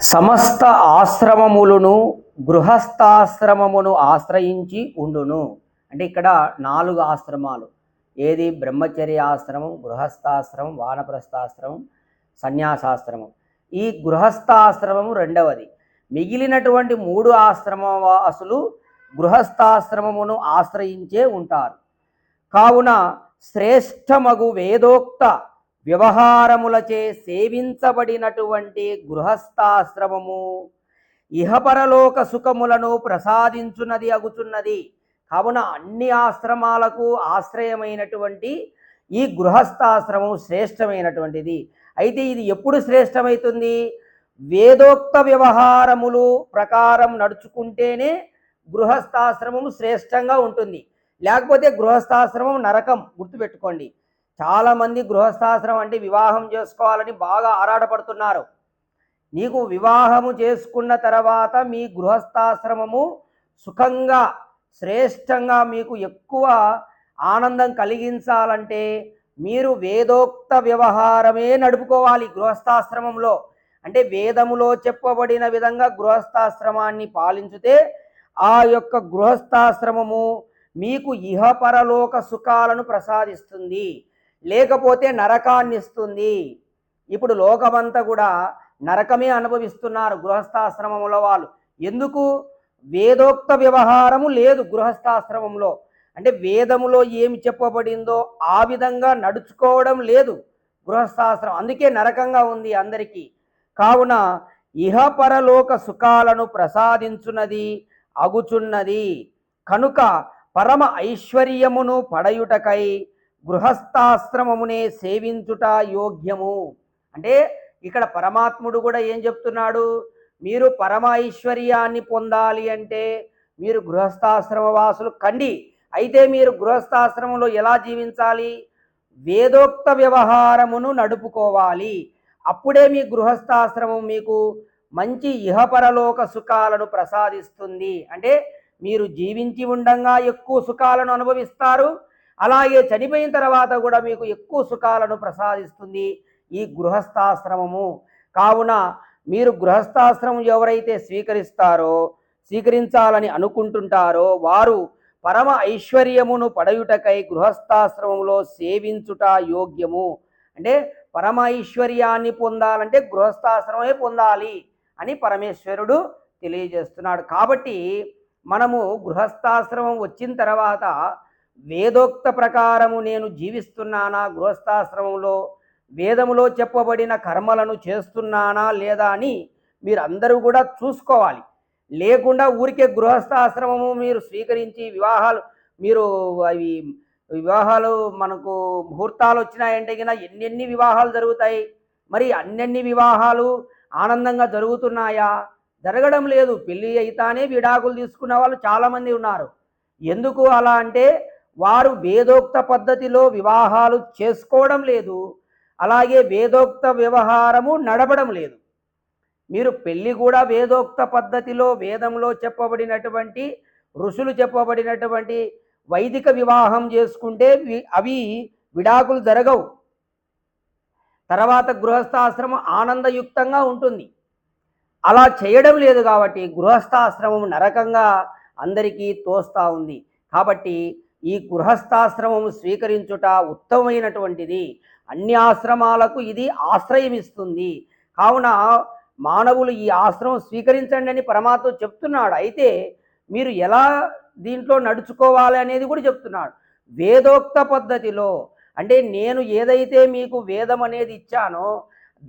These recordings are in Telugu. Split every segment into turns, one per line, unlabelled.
సమస్త ఆశ్రమములను గృహస్థాశ్రమమును ఆశ్రయించి ఉండును. అంటే ఇక్కడ నాలుగు ఆశ్రమాలు. ఏది? బ్రహ్మచర్య ఆశ్రమం గృహస్థాశ్రమం వానప్రస్థాశ్రమం సన్యాసాశ్రమం. ఈ గృహస్థాశ్రమము రెండవది. మిగిలినటువంటి మూడు ఆశ్రమవాసులు గృహస్థాశ్రమమును ఆశ్రయించే ఉంటారు. కావున శ్రేష్టమగు వేదోక్త వ్యవహారములచే సేవించబడినటువంటి గృహస్థాశ్రమము ఇహపరలోక సుఖములను ప్రసాదించున్నది అగుచున్నది. కావున అన్ని ఆశ్రమాలకు ఆశ్రయమైనటువంటి ఈ గృహస్థాశ్రమం శ్రేష్టమైనటువంటిది. అయితే ఇది ఎప్పుడు శ్రేష్టమవుతుంది వేదోక్త వ్యవహారములు ప్రకారం నడుచుకుంటేనే గృహస్థాశ్రమం శ్రేష్టంగా ఉంటుంది. లేకపోతే గృహస్థాశ్రమం నరకం గుర్తుపెట్టుకోండి. చాలామంది గృహస్థాశ్రమం అంటే వివాహం చేసుకోవాలని బాగా ఆరాటపడుతున్నారు. నీకు వివాహము చేసుకున్న తర్వాత మీ గృహస్థాశ్రమము సుఖంగా శ్రేష్టంగా మీకు ఎక్కువ ఆనందం కలిగించాలంటే మీరు వేదోక్త వ్యవహారమే నడుపుకోవాలి గృహస్థాశ్రమంలో. అంటే వేదములో చెప్పబడిన విధంగా గృహస్థాశ్రమాన్ని పాలించితే ఆ యొక్క గృహస్థాశ్రమము మీకు ఇహపరలోక సుఖాలను ప్రసాదిస్తుంది. లేకపోతే నరకాన్ని ఇస్తుంది ఇప్పుడు లోకమంతా కూడా నరకమే అనుభవిస్తున్నారు గృహస్థాశ్రమంలో వాళ్ళు. ఎందుకు? వేదోక్త వ్యవహారము లేదు గృహస్థాశ్రమంలో అంటే వేదములో ఏమి చెప్పబడిందో ఆ విధంగా నడుచుకోవడం లేదు గృహస్థాశ్రమం. అందుకే నరకంగా ఉంది అందరికీ. కావున ఇహపరలోక సుఖాలను ప్రసాదించున్నది అగుచున్నది. కనుక పరమ ఐశ్వర్యమును పడయుటకై గృహస్థాశ్రమమునే సేవించుట యోగ్యము. అంటే ఇక్కడ పరమాత్ముడు కూడా ఏం చెప్తున్నాడు? మీరు పరమ ఐశ్వర్యాన్ని పొందాలి అంటే మీరు గృహస్థాశ్రమ వాసులు కండి. అయితే మీరు గృహస్థాశ్రమంలో ఎలా జీవించాలి? వేదోక్త వ్యవహారమును నడుపుకోవాలి. అప్పుడే మీ గృహస్థాశ్రమం మీకు మంచి ఇహపరలోక సుఖాలను ప్రసాదిస్తుంది. అంటే మీరు జీవించి ఉండంగా ఎక్కువ సుఖాలను అనుభవిస్తారు. అలాగే చనిపోయిన తర్వాత కూడా మీకు ఎక్కువ సుఖాలను ప్రసాదిస్తుంది ఈ గృహస్థాశ్రమము. కావున మీరు గృహస్థాశ్రమం ఎవరైతే స్వీకరిస్తారో స్వీకరించాలని అనుకుంటుంటారో వారు పరమ ఐశ్వర్యమును పడయుటకై గృహస్థాశ్రమంలో సేవించుట యోగ్యము. అంటే పరమ ఐశ్వర్యాన్ని పొందాలంటే గృహస్థాశ్రమే పొందాలి అని పరమేశ్వరుడు తెలియజేస్తున్నాడు. కాబట్టి మనము గృహస్థాశ్రమం వచ్చిన తర్వాత వేదోక్త ప్రకారము నేను జీవిస్తున్నానా? గృహస్థాశ్రమంలో వేదములో చెప్పబడిన కర్మలను చేస్తున్నానా లేదా అని మీరు అందరూ కూడా చూసుకోవాలి. లేకుండా ఊరికే గృహస్థాశ్రమము మీరు స్వీకరించి వివాహాలు మీరు అవి వివాహాలు మనకు ముహూర్తాలు వచ్చినాయంటే కింద ఎన్నెన్ని వివాహాలు జరుగుతాయి? మరి అన్నెన్ని వివాహాలు ఆనందంగా జరుగుతున్నాయా? జరగడం లేదు. పెళ్ళి అయితానే విడాకులు తీసుకున్న వాళ్ళు చాలామంది ఉన్నారు. ఎందుకు అలా అంటే వారు వేదోక్త పద్ధతిలో వివాహాలు చేసుకోవడం లేదు. అలాగే వేదోక్త వ్యవహారము నడపడం లేదు. మీరు పెళ్ళి కూడా వేదోక్త పద్ధతిలో వేదంలో చెప్పబడినటువంటి ఋషులు చెప్పబడినటువంటి వైదిక వివాహం చేసుకుంటే అవి విడాకులు జరగవు. తర్వాత గృహస్థాశ్రమం ఆనందయుక్తంగా ఉంటుంది. అలా చేయడం లేదు కాబట్టి గృహస్థాశ్రమం నరకంగా అందరికీ తోస్తా ఉంది. కాబట్టి ఈ గృహస్థాశ్రమం స్వీకరించుట ఉత్తమమైనటువంటిది. అన్ని ఆశ్రమాలకు ఇది ఆశ్రయం ఇస్తుంది కావున మానవులు ఈ ఆశ్రమం స్వీకరించండి అని పరమాత్మ చెప్తున్నాడు. అయితే మీరు ఎలా దీంట్లో నడుచుకోవాలి అనేది కూడా చెప్తున్నాడు. వేదోక్త పద్ధతిలో అంటే నేను ఏదైతే మీకు వేదం అనేది ఇచ్చానో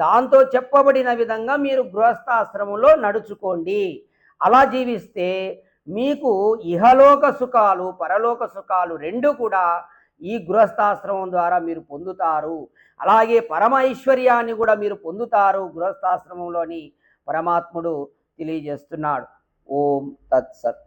దాంతో చెప్పబడిన విధంగా మీరు గృహస్థాశ్రమంలో నడుచుకోండి. అలా జీవిస్తే మీకు ఇహలోక సుఖాలు పరలోక సుఖాలు రెండు కూడా ఈ గృహస్థాశ్రమం ద్వారా మీరు పొందుతారు. అలాగే పరమ ఐశ్వర్యాన్ని కూడా మీరు పొందుతారు గృహస్థాశ్రమంలోని పరమాత్ముడు తెలియజేస్తున్నాడు. ఓం తత్సత్.